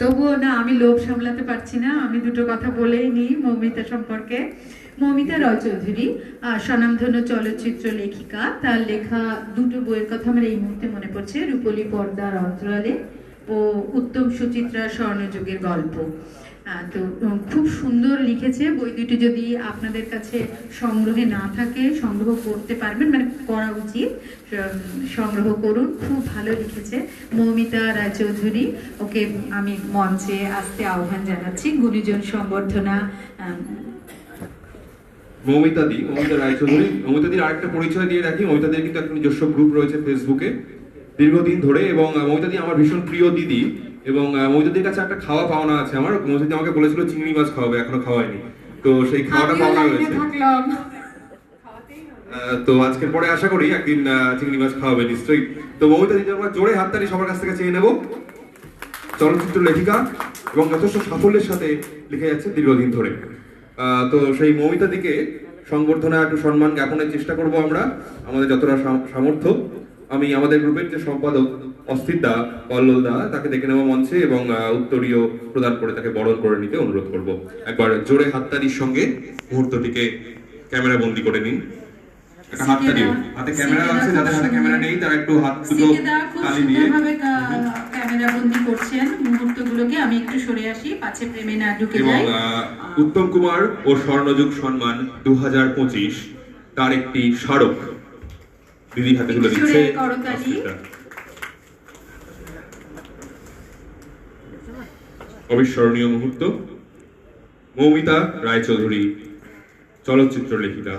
তবুও না, আমি লোভ সামলাতে পারছি না। আমি দুটো কথা বলেই নিই মৌমিতা সম্পর্কে। মৌমিতা রয় চৌধুরী স্বনামধন্য চলচ্চিত্র লেখিকা। তার লেখা দুটো বইয়ের কথা আমার এই মুহূর্তে মনে পড়ছে। রূপলি পর্দার অন্তরালে ও উত্তম সুচিত্রা স্বর্ণযুগের গল্প। তো খুব সুন্দর লিখেছে। বই দুটি যদি আপনাদের কাছে সংগ্রহে না থাকে, সংগ্রহ করতে পারবেন মানে করা উচিত। সংগ্রহ করুন। খুব ভালো লিখেছে মৌমিতা রায়চৌধুরী। ওকে আমি মঞ্চে আসতে আহ্বান জানাচ্ছি। গুণীজন সংবর্ধনা মৌমিতাদি মৌমিতা রায়চৌধুরী। মৌমিতাদির আরেকটা পরিচয় দিয়ে রাখি। মৌমিতাদির কিন্তু একটা নিজস্ব গ্রুপ রয়েছে ফেসবুকে দীর্ঘদিন ধরে এবং মৌমিতাদি আমার ভীষণ প্রিয় দিদি। এবং আহ, কাছে একটা খাওয়া পাওনা আছে আমার। মৌমিতাদি আমাকে বলেছিল চিংড়ি মাছ খাওয়াবে এখনও খাওয়ায়নি। তো সেই খাওয়াটা পাওনা রয়েছে তো আজকের পরে আশা করি একদিন চিংড়ি মাছ খাওয়াবে নিশ্চয়ই। তো মৌমিতাদি আমরা জোরে হাততালি সবার কাছ থেকে চেয়ে নেব। চলচ্চিত্র লেখিকা এবং যথেষ্ট সাফল্যের সাথে লিখে যাচ্ছে দীর্ঘদিন ধরে। আহ, তো সেই মৌমিতা দিকে সংবর্ধনা একটু সম্মান জ্ঞাপনের চেষ্টা করব আমরা। আমাদের যতটা সামর্থ্য। আমি আমাদের গ্রুপের যে সম্পাদক অস্থির দা কল্লোল দা তাকে ডেকে নেওয়া মঞ্চে এবং উত্তরীয় প্রদান করে তাকে বরণ করে নিতে অনুরোধ করব। একবার জোরে হাততালির সঙ্গে মুহূর্তটিকে ক্যামেরা বন্দি করে নিন। একটা হাততালিও হাতে ক্যামেরা আছে যাদের হাতে ক্যামেরা নেই তারা একটু হাত দুটো তালি দিয়ে। ক্যামেরা বন্দি করছেন। মুহূর্তগুলোকে আমি একটু সরে আসি পাছে প্রেমে না ঢুকে এবং যাই। উত্তম কুমার ও স্বর্ণযুগ সম্মান দু হাজার পঁচিশ তার একটি স্মারক দিদি হাতে তুলে দিচ্ছে করতালি। অবিস্মরণীয় মুহূর্ত। মৌমিতা রায়চৌধুরী, চলচ্চিত্র লেখিকা।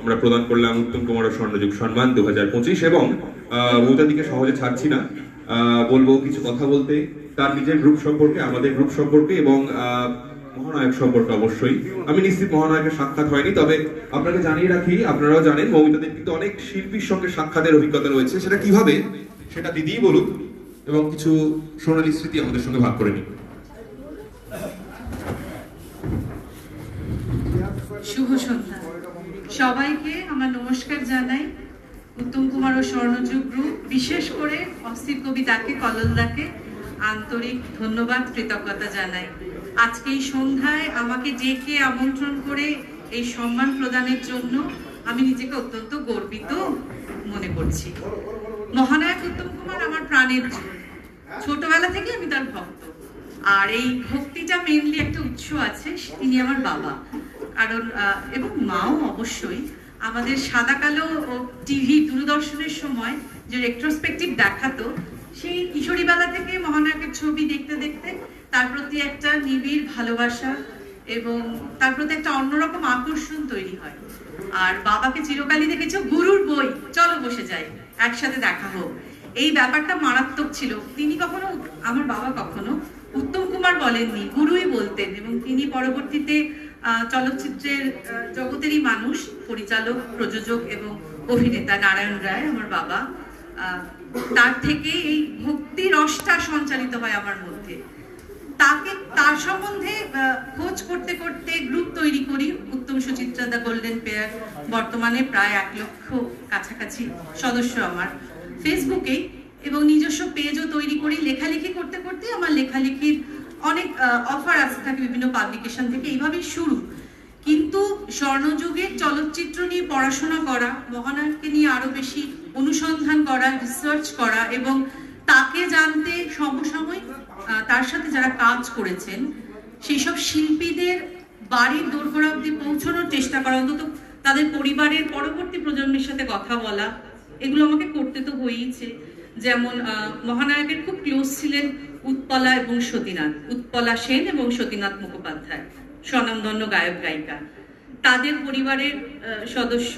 আমরা প্রদান করলাম উত্তম কুমার স্বর্ণযুগ সম্মান দু এবং মৌতাদিকে সহজে ছাড়ছি না। বলব কিছু কথা বলতে। তার নিজের গ্রুপ সম্পর্কে, আমাদের গ্রুপ সম্পর্কে এবং মহানায়ক সম্পর্কে অবশ্যই। আমি নিশ্চিত মহানায়কের সাক্ষাৎ হয়নি, তবে আপনাকে জানিয়ে রাখি, আপনারাও জানেন মৌমিতাদের কিন্তু অনেক শিল্পীর সঙ্গে সাক্ষাতের অভিজ্ঞতা রয়েছে। সেটা কীভাবে? সেটা দিদিই বলুক এবং কিছু সোনালী স্মৃতি আমাদের সঙ্গে ভাগ করে নিন। শুভ সন্ধ্যা। সবাইকে আমার নমস্কার জানাই। উত্তম কুমার ও স্বর্ণযুগ গ্রুপ, বিশেষ করে অস্থির কবি দাকে কললদাকে আন্তরিক ধন্যবাদ, কৃতজ্ঞতা জানাই। আজকে এই সন্ধ্যায় আমাকে ডেকে আমন্ত্রণ করে এই সম্মান প্রদানের জন্য আমি নিজেকে অত্যন্ত গর্বিত মনে করছি। মহানায়ক উত্তম কুমার আমার প্রাণের ছোটবেলা থেকে আমি তার ভক্ত। আর এই ভক্তিটা মেনলি একটা উৎস আছে, তিনি আমার বাবা। কারণ এবং মাও অবশ্যই। আমাদের সাদা কালো টিভি দূরদর্শনের সময় যে রেট্রোস্পেক্টিভ দেখাতো, সেই কিশোরী বেলা থেকে মহানায়কের ছবি দেখতে দেখতে তার প্রতি একটা নিবিড় ভালোবাসা এবং তার প্রতি একটা অন্যরকম আকর্ষণ তৈরি হয়। আর বাবাকে চিরকালই দেখেছ গুরুর বই। চলো বসে যাই। একসাথে দেখা হোক। এই ব্যাপারটা মারাত্মক ছিল। তিনি কখনো, আমার বাবা কখনো উত্তম কুমার বলেননি, গুরুই বলতেন এবং তিনি পরবর্তীতে চলচ্চিত্রের জগতেরই মানুষ, পরিচালক, প্রযোজক এবং অভিনেতা নারায়ণ রায়, আমার বাবা। তার থেকে এই ভক্তি রসটা সঞ্চালিত হয় আমার মধ্যে। তাকে, তার সম্বন্ধে খোঁজ করতে করতে গ্রুপ তৈরি করি। গোল্ডেন বর্তমানে প্রায় এক লক্ষ কাছাকাছি সদস্য আমার। ফেসবুকেই এবং নিজস্ব পেজও তৈরি করি। লেখালেখি করতে করতে আমার লেখালেখির অনেক অফার আসতে থাকে বিভিন্ন পাবলিকেশন থেকে। এইভাবেই শুরু। কিন্তু স্বর্ণযুগের চলচ্চিত্র নিয়ে পড়াশোনা করা, মহানায়ককে নিয়ে আরও বেশি অনুসন্ধান করা রিসার্চ করা এবং তাকে জানতে সমসাময়িক তার সাথে যারা কাজ করেছেন সেই সব শিল্পীদের বাড়ির দোরগোড়া অব্দি পৌঁছানোর চেষ্টা করা। অন্তত তাদের পরিবারের পরবর্তী প্রজন্মের সাথে কথা বলা, এগুলো আমাকে করতে তো হয়েইছে। যেমন মহানায়কের খুব ক্লোজ ছিলেন উৎপলা এবং সতীনাথ, উৎপলা সেন এবং সতীনাথ মুখোপাধ্যায়, স্বনামধন্য গায়ক, গায়িকা। তাদের পরিবারের সদস্য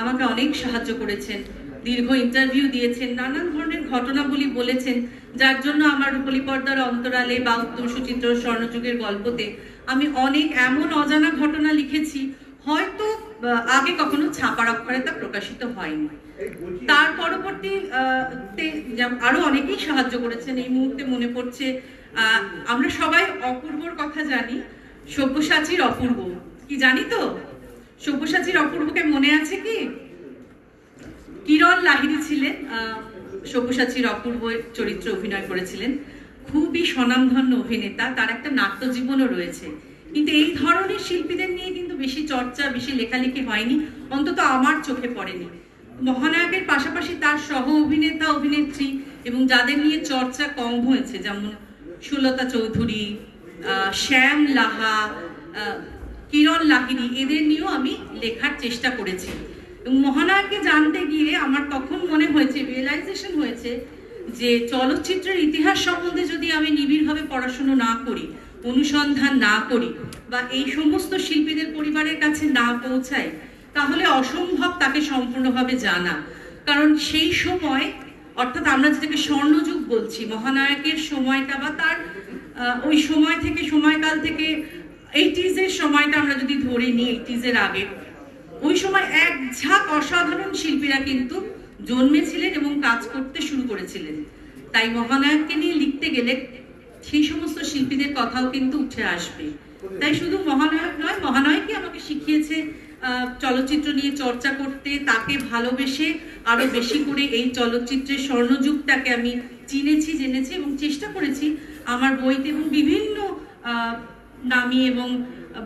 আমাকে অনেক সাহায্য করেছেন, দীর্ঘ ইন্টারভিউ দিয়েছেন, নানান ধরনের ঘটনাবলী বলেছেন, যার জন্য আমার রূপলী পর্দার অন্তরালে বা উত্তম সুচিত্র স্বর্ণযুগের গল্পতে আমি অনেক এমন অজানা ঘটনা লিখেছি, হয়তো আগে কখনো ছাপার অক্ষরে তা প্রকাশিত হয়নি। তার পরবর্তী আরও অনেকেই সাহায্য করেছেন, এই মুহূর্তে মনে পড়ছে আমরা সবাই অপূর্বর কথা জানি, সব্যসাচীর অপূর্ব। কি জানি তো? সব্যসাচীর অপূর্বকে মনে আছে কি? কিরণ লাহিড়ী ছিলেন সব্যসাচীর অপূর্ব চরিত্রে অভিনয় করেছিলেন। খুবই স্বনামধন্য অভিনেতা, তার একটা নাট্য জীবনও রয়েছে। কিন্তু এই ধরনের শিল্পীদের নিয়ে কিন্তু বেশি চর্চা, বেশি লেখালেখি হয়নি, অন্তত আমার চোখে পড়েনি। মহানায়কের পাশাপাশি তার সহ অভিনেতা, অভিনেত্রী এবং যাদের নিয়ে চর্চা কম হয়েছে, যেমন সুলতা চৌধুরী শ্যাম লাহা কিরণ লাহিড়ী, এদের নিয়েও আমি লেখার চেষ্টা করেছি। এবং মহানায়ককে জানতে গিয়ে আমার তখন মনে হয়েছে রিয়েলাইজেশন হয়েছে যে চলচ্চিত্রের ইতিহাস সম্বন্ধে যদি আমি নিবিড়ভাবে পড়াশুনো না করি, অনুসন্ধান না করি, বা এই সমস্ত শিল্পীদের পরিবারের কাছে না পৌঁছাই, তাহলে অসম্ভব তাকে সম্পূর্ণভাবে জানা। কারণ সেই সময়, অর্থাৎ আমরা যেটাকে স্বর্ণযুগ বলছি, মহানায়কের সময়টা বা তার ওই সময় থেকে, সময়কাল থেকে এইটিজ এর সময়টা আমরা যদি ধরে নিই এইটিজ এর আগে, ওই সময় এক ঝাঁক অসাধারণ শিল্পীরা কিন্তু জন্মেছিলেন এবং কাজ করতে শুরু করেছিলেন। তাই মহানায়ককে নিয়ে লিখতে গেলে সেই সমস্ত শিল্পীদের কথাও কিন্তু উঠে আসবে। তাই শুধু মহানায়ক নয়, মহানায়কই আমাকে শিখিয়েছে চলচ্চিত্র নিয়ে চর্চা করতে, তাকে ভালোবেসে আরও বেশি করে এই চলচ্চিত্রের স্বর্ণযুগটাকে আমি চিনেছি, জেনেছি এবং চেষ্টা করেছি আমার বইতে এবং বিভিন্ন নামি এবং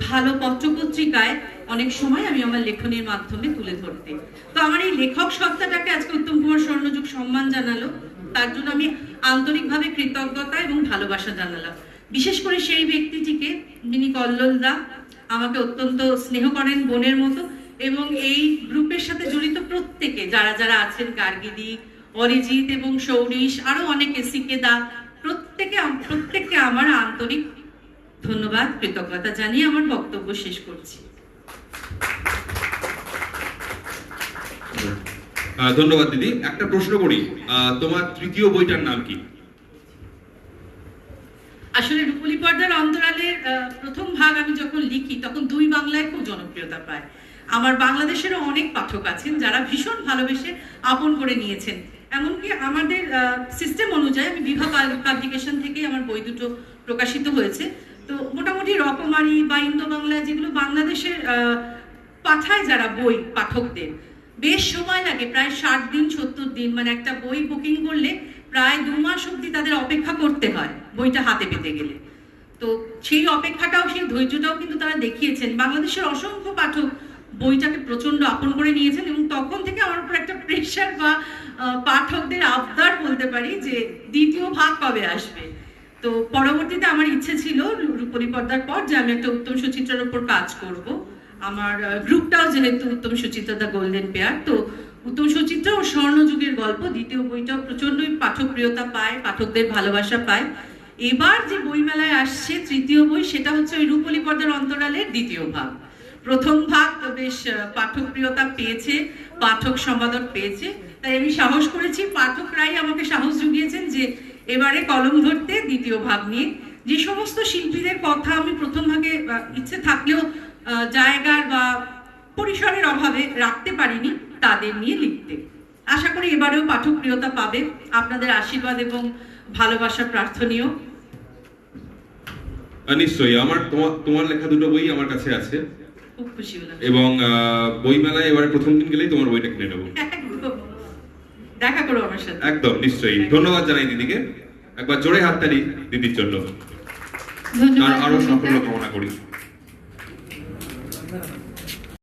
ভালো পত্রপত্রিকায় অনেক সময় আমি আমার লেখনের মাধ্যমে তুলে ধরতে। তো আমার এই লেখক সত্তাটাকে আজকে উত্তম কুমার স্বর্ণযুগ সম্মান জানালো। তার জন্য আমি আন্তরিকভাবে কৃতজ্ঞতা এবং ভালোবাসা জানালাম। বিশেষ করে সেই ব্যক্তিটিকে যিনি কল্লোল দা, আমাকে অত্যন্ত স্নেহ করেন বোনের মতো এবং এই গ্রুপের সাথে জড়িত প্রত্যেকে, যারা যারা আছেন গার্গিদি অরিজিৎ এবং সৌরিশ, আরও অনেকে সিকেদা প্রত্যেকে প্রত্যেককে আমার আন্তরিক ধন্যবাদ কৃতজ্ঞতা জানিয়ে আমার বক্তব্য শেষ করছি। ধন্যবাদ দিদি। একটা প্রশ্ন করি। তোমার তৃতীয় বইটার নাম কি? আসলে রূপলি পর্দার অন্তরালের প্রথম ভাগ আমি যখন লিখি তখন দুই বাংলায় খুব জনপ্রিয়তা পায়। আমার বাংলাদেশেরও অনেক পাঠক আছেন যারা ভীষণ ভালোবেসে আপন করে নিয়েছেন। এমনকি আমাদের সিস্টেম অনুযায়ী আমি বিভা পাবলিকেশন থেকেই আমার বই দুটো প্রকাশিত হয়েছে। তো মোটামুটি রকমারি বা ইন্দো বাংলা যেগুলো বাংলাদেশের পাঠায় যারা বই পাঠকদের। বেশ সময় লাগে, প্রায় ষাট দিন, সত্তর দিন মানে একটা বই বুকিং করলে প্রায় দু মাস অব্দি তাদের অপেক্ষা করতে হয় বইটা হাতে পেতে গেলে। তো সেই অপেক্ষাটাও, সেই ধৈর্যটাও কিন্তু তারা দেখিয়েছেন। বাংলাদেশের অসংখ্য পাঠক বইটাকে প্রচণ্ড আপন করে নিয়েছেন এবং তখন থেকে আমার উপর একটা প্রেশার বা পাঠকদের আবদার বলতে পারি যে দ্বিতীয় ভাগ কবে আসবে। তো পরবর্তীতে আমার ইচ্ছে ছিল রূপলি পর্দার পর যে আমি একটা উত্তম সুচিত্রার উপর কাজ করব। আমার গ্রুপটাও যেহেতু Uttam Suchitra the golden pair, তো উত্তম সুচিত্রা ও স্বর্ণযুগের গল্প, দ্বিতীয় বইটাও প্রচন্ডই পাঠকপ্রিয়তা পায়, পাঠকদের ভালোবাসা পায়। এবার যে বইমেলায় আসছে তৃতীয় বই, সেটা হচ্ছে ওই রূপলি পর্দার অন্তরালের দ্বিতীয় ভাগ। প্রথম ভাগ তো বেশ পাঠকপ্রিয়তা পেয়েছে, পাঠক সমাদর পেয়েছে। তাই আমি সাহস করেছি, পাঠকরাই আমাকে সাহস জুগিয়েছেন যে এবারে কলম ধরতে দ্বিতীয় ভাগ নিয়ে। যে সমস্ত শিল্পীদের কথা আমি প্রথম ভাগে ইচ্ছে থাকলেও জায়গার বা পরিসরের অভাবে রাখতে পারিনি তাদের নিয়ে লিখতে। আশা করি এবারেও পাঠকপ্রিয়তা পাবে আপনাদের আশীর্বাদ এবং ভালোবাসা প্রার্থনীয়। নিশ্চয়ই। আমার তোমার তোমার লেখা দুটো বই আমার কাছে আছে। খুব খুশি হলাম। এবং বইমেলায় এবারে প্রথম দিন গেলেই তোমার বইটা কিনে নেব। দেখা করো আমার সাথে। একদম নিশ্চয়ই। ধন্যবাদ জানাই দিদিকে। একবার জোরে হাততালি দিদির জন্য। আর সাফল্য কামনা করি।